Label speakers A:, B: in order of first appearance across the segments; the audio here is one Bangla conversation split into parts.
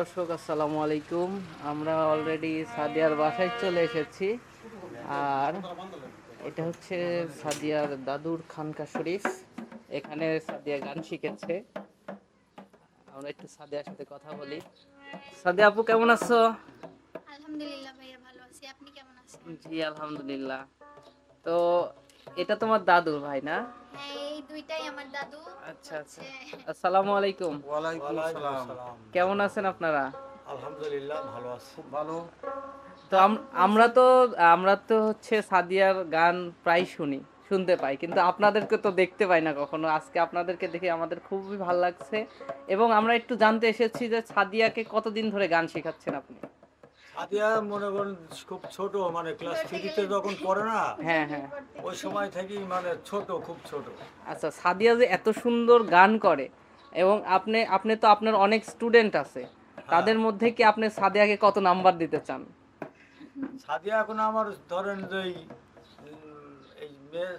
A: দর্শক আসসালামু আলাইকুম। আমরা অলরেডি সাদিয়ার বাসায় চলে এসেছি। আর এটা হচ্ছে সাদিয়ার দাদুর খানকা শরীফ। এখানে সাদিয়া গান শিখেছে। আমরা একটু সাদিয়ার সাথে কথা বলি। সাদিয়া আপু কেমন আছো?
B: আলহামদুলিল্লাহ ভাইয়া ভালো আছি। আপনি কেমন আছেন?
A: জি আলহামদুলিল্লাহ। তো এটা তোমার দাদু ভাই না?
B: হ্যাঁ এই দুইটাই আমার দাদু।
A: আচ্ছা আচ্ছা। আসসালামু আলাইকুম।
C: ওয়ালাইকুম আসসালাম
A: কেমন আছেন আপনারা?
C: আলহামদুলিল্লাহ ভালো আছি। ভালো।
A: তো আমরা তো আমরা তো হচ্ছে সাদিয়ার গান প্রায় শুনি শুনতে পাই কিন্তু আপনাদেরকে তো দেখতে পাই না কখনো। আজকে আপনাদেরকে দেখে আমাদের খুবই ভালো লাগছে। এবং আমরা একটু জানতে এসেছি যে সাদিয়াকে কতদিন ধরে গান শেখাচ্ছেন আপনি?
C: সাদিয়া মনে করেন খুব ছোট মানে ক্লাস থ্রিতে যখন পড়ে না
A: হ্যাঁ হ্যাঁ।
C: ওই সময় থেকেই মানে ছোট খুব ছোট।
A: আচ্ছা সাদিয়া যে এত সুন্দর গান করে এবং আপনি আপনি তো আপনার অনেক স্টুডেন্ট আছে তাদের মধ্যে কি আপনি সাদিয়াকে কত নাম্বার দিতে চান?
C: সাদিয়া এখন আমার ধরেন যে এই, মেয়ে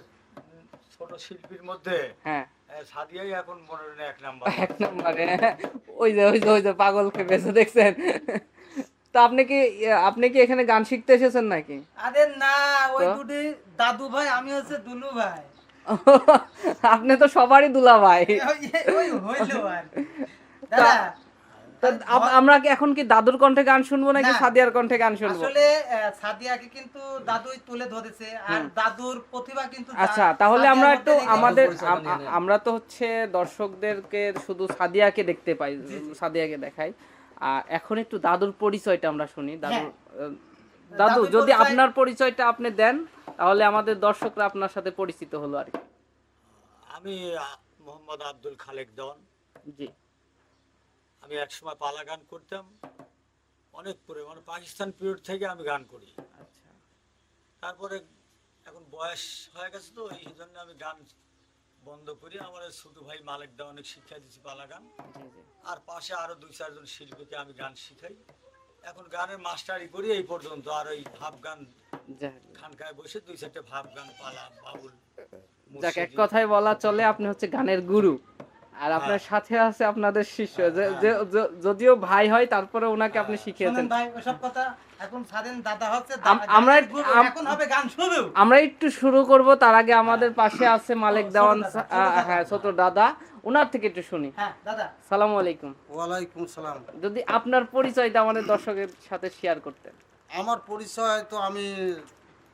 C: ছোট শিল্পীর মধ্যে
A: হ্যাঁ।
C: সাদিয়াই এখন মনে করেন এক নাম্বার
A: এক নম্বরে ওই যে ওই যে ওই যে পাগল খেপেছে দেখছেন। তো আপনি কি আপনি কি এখানে গান শিখতে এসেছেন নাকি?
D: আরে না ওই দুটি দাদু ভাই আমি হচ্ছে দুলু ভাই।
A: আপনি তো সবারই দুলা ভাই। আমরা কি এখন কি দাদুর কণ্ঠে গান শুনব নাকি সাদিয়ার কণ্ঠে গান শুনব?
D: আসলে সাদিয়াকে কিন্তু দাদুই তুলে ধরেছে আর দাদুর প্রতিভা কিন্তু
A: আচ্ছা তাহলে আমরা একটু আমাদের আমরা তো হচ্ছে দর্শকদেরকে শুধু সাদিয়াকে দেখতে পাই সাদিয়াকে দেখাই। এখন একটু দাদুর পরিচয়টা আমরা শুনি। দাদু দাদু যদি আপনার পরিচয়টা আপনি দেন তাহলে আমাদের দর্শকরা আপনার সাথে পরিচিত হলো আর কি।
C: আমি মোহাম্মদ আব্দুল খালেক দন
A: জি।
C: আমি একসময় পালা গান করতাম। অনেক পরে মানে পাকিস্তান পিরিয়ড থেকে আমি গান করি।
A: আচ্ছা।
C: তারপরে এখন বয়স হয়ে গেছে তো এই জন্য আমি গান বন্ধ করি। আমার ছোট ভাই মালিক দা অনেক শিক্ষা দিচ্ছি পালা গান আর পাশে আরও দুই চারজন শিল্পীকে আমি গান শিখাই। এখন গানের মাস্টারি করি এই পর্যন্ত আর ওই ভাব গান খানকায় বসে দুই চারটে ভাব গান পালা বাউল
A: যাক এক। কথায় বলা চলে আপনি হচ্ছে গানের গুরু। আর আপনার সাথে আছে আপনাদের শিষ্য। যে- যে- যে- যদিও ভাই হয় তারপরে ওনাকে আপনি শিখিয়েছেন।
D: ভাই ওসব কথা
A: আমরা-
D: গানের গুরু,
A: আম-
D: এখন হবে গান শুরু।
A: আমরা একটু শুরু করব তার আগে আমাদের পাশে আছে মালিক দেওয়ান
D: ছোট দাদা।
A: হ্যাঁ ছোট দাদা। ওনার থেকে একটু শুনি।
D: হ্যাঁ দাদা।
A: সালাম আলাইকুম।
E: ওয়ালাইকুম সালাম।
A: যদি আপনার পরিচয়টা আমাদের দর্শকের সাথে শেয়ার করতেন।
E: আমার পরিচয় তো আমি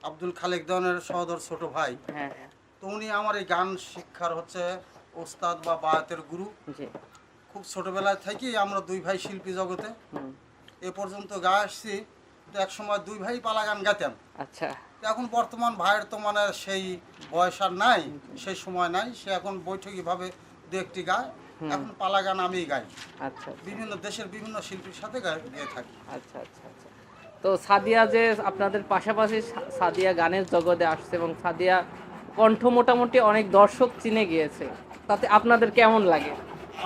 E: আব্দুল খালেক দনের সহদর ছোট ভাই।
A: হ্যাঁ হ্যাঁ।
E: তো উনি আমার এই গান শিক্ষার হচ্ছে ওস্তাদ বা বায়াতের গুরু।
A: জি।
E: খুব ছোটবেলায় থেকেই আমরা দুই ভাই শিল্পী জগতে। এ পর্যন্ত গা আসছি। তো এক সময় দুই ভাই পালা গান গাইতাম।
A: আচ্ছা।
E: তো এখন বর্তমান ভাইয়ের তো মানে সেই বয়স আর নাই সেই সময় নাই সে এখন বৈঠকীভাবে দু একটি গায় এখন পালা গান আমিই গাই।
A: আচ্ছা
E: বিভিন্ন দেশের বিভিন্ন শিল্পীর সাথে গায়ে গিয়ে থাকি।
A: আচ্ছা আচ্ছা আচ্ছা। তো সাদিয়া যে আপনাদের পাশাপাশি সাদিয়া গানের জগতে আসছে এবং সাদিয়া কণ্ঠ মোটামুটি অনেক দর্শক চিনে গিয়েছে তাতে আপনাদের কেমন লাগে?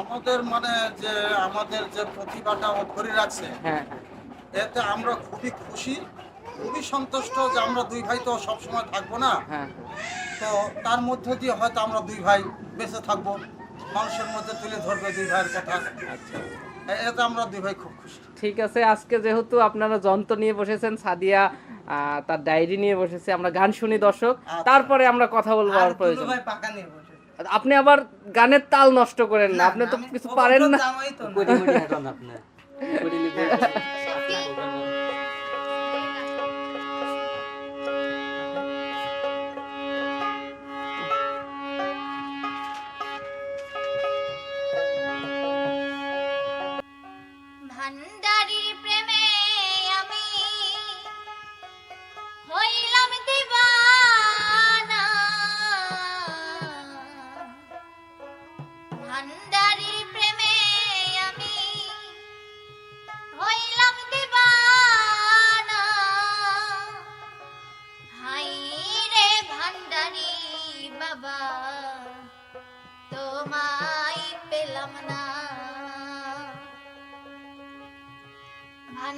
E: আমাদের মানে যে আমাদের যে প্রতিভাটা ও ধরে রাখছে
A: হ্যাঁ হ্যাঁ।
E: এতে আমরা খুবই খুশি খুবই সন্তুষ্ট যে আমরা দুই ভাই তো সবসময় থাকব না।
A: হ্যাঁ।
E: তো তার মধ্যে দিয়ে হয়তো আমরা দুই ভাই বেঁচে থাকব। মানুষের মধ্যে তুলে ধরবে দুই ভাইয়ের কথা।
A: আচ্ছা।
E: এতে আমরা দুই ভাই খুব খুশি।
A: ঠিক আছে আজকে যেহেতু আপনারা যন্ত্র নিয়ে বসেছেন সাদিয়া তার ডায়েরি নিয়ে বসেছে আমরা গান শুনি দর্শক। তারপরে আমরা কথা বলব
D: আর
A: প্রয়োজন। আপনি আবার গানের তাল নষ্ট করেন না আপনি তো কিছু পারেন না।
B: ভান্ডারির প্রেমে আমি হইলাম দিবানা। ভান্ডারির প্রেমে আমি হইলাম দিবানা। হাই রে ভান্ডারি বাবা, তোমায় পেলাম না।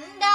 B: ভান্ডারির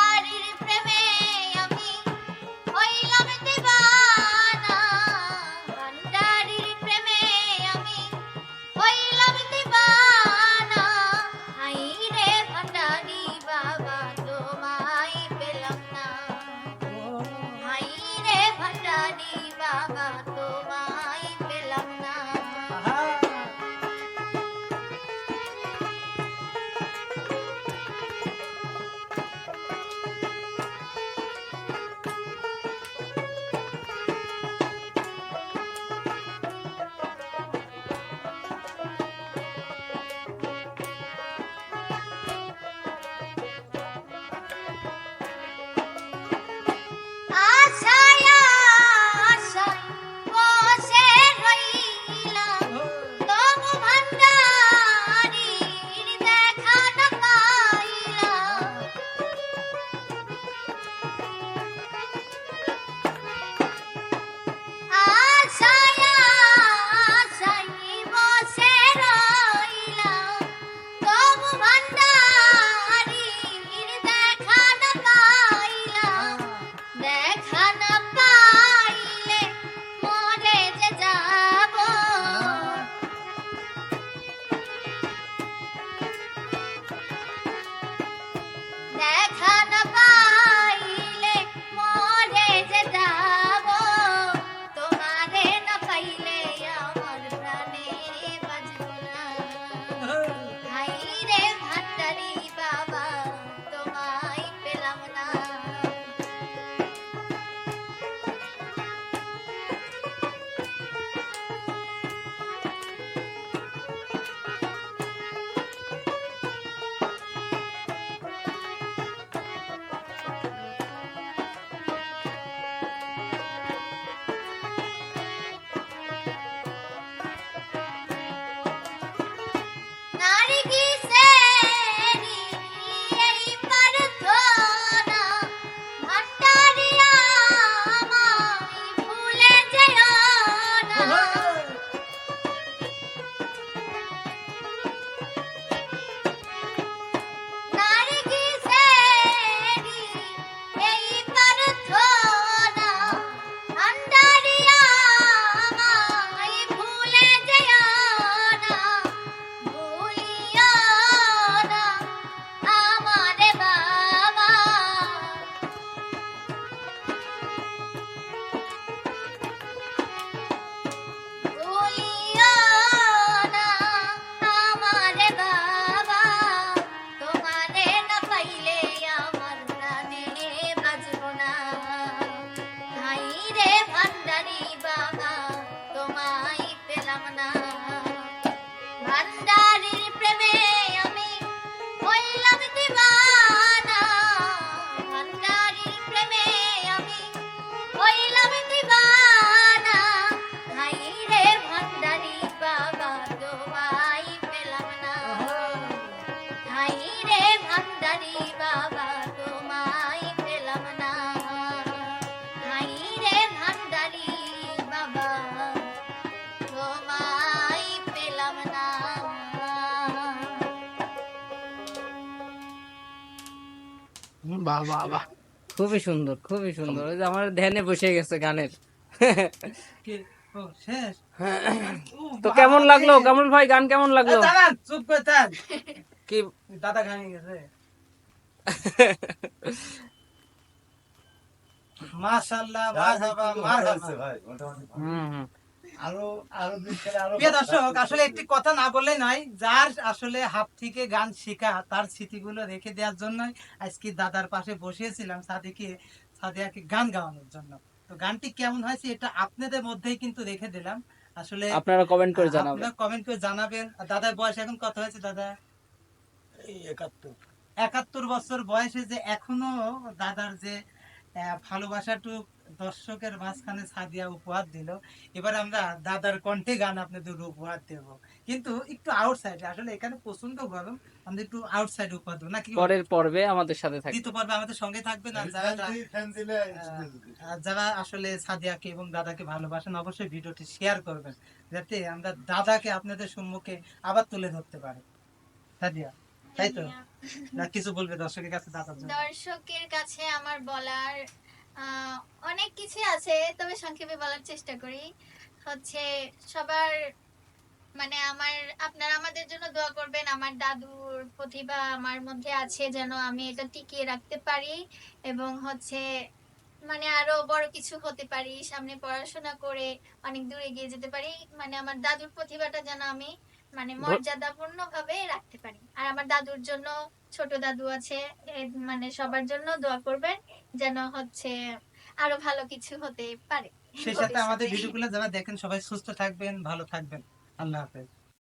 B: Bariba.
A: বাহ বাহ বাহ। খুবই সুন্দর খুবই সুন্দর। ওই যে আমার ধ্যানে বসে গেছে গানের। তো কেমন লাগল? কামরুল ভাই গান কেমন লাগল?
D: চুপ করে থাক।
A: কি?
D: দাদা গানে গেছে। মাশাআল্লাহ মারহাবা মারহাবা
A: হুম হুম।
D: প্রিয় দর্শক আসলে একটি কথা না বললে নয় যার আসলে হাত থেকে গান শেখা তার স্মৃতিগুলো রেখে দেওয়ার জন্য আজকে দাদার পাশে বসিয়েছিলাম সাদিকে সাদিয়াকে গান গাওয়ানোর জন্য। তো গানটি কেমন হয়েছে এটা আপনাদের মধ্যেই কিন্তু রেখে দিলাম। আসলে
A: আপনারা কমেন্ট করে জানাবেন।
D: আপনারা কমেন্ট করে জানাবেন। আর দাদার বয়স এখন কত হয়েছে দাদা?
C: এই একাত্তর।
D: একাত্তর বছর বয়সে যে এখনও দাদার যে আহ, ভালোবাসাটুক দর্শকের মাঝখানে সাদিয়া উপহার দিল। এবার আমরা দাদার কণ্ঠে গান আপনাদের উপহার দেব। কিন্তু একটু আউটসাইডে আসলে এখানে প্রচণ্ড গরম আমরা একটু আউটসাইড উপহার দেবো নাকি
A: পরের পর্বে আমাদের সাথে থাকবে।
D: দ্বিতীয় পর্বে আমাদের সঙ্গে থাকবেন আর যারা যারা আসলে সাদিয়াকে এবং দাদাকে ভালোবাসেন অবশ্যই ভিডিওটি শেয়ার করবেন যাতে আমরা দাদাকে আপনাদের সম্মুখে আবার তুলে ধরতে পারি। সাদিয়া তাই তো? না কিছু বলবে দর্শকের কাছে দাদার জন্য?
B: দর্শকের কাছে আমার বলার অনেক কিছু আছে, তবে সংক্ষেপে বলার চেষ্টা করি। হচ্ছে সবার মানে আমার, আপনারা আমাদের জন্য দোয়া করবেন, আমার দাদুর প্রতিভা আমার মধ্যে আছে যেন আমি এটা টিকিয়ে রাখতে পারি এবং হচ্ছে মানে আরও বড় কিছু হতে পারি, সামনে পড়াশোনা করে অনেক দূরে এগিয়ে যেতে পারি। মানে আমার দাদুর প্রতিভাটা যেন আমি মানে মর্যাদাপূর্ণ ভাবে রাখতে পারি। আর আমার দাদুর জন্য ছোট দাদু আছে মানে সবার জন্য দোয়া করবেন যেন হচ্ছে আরও ভালো কিছু হতে পারে।
D: সেই সাথে আমাদের ভিডিওগুলো যারা দেখেন সবাই সুস্থ থাকবেন ভালো থাকবেন। আল্লাহ হাফেজ।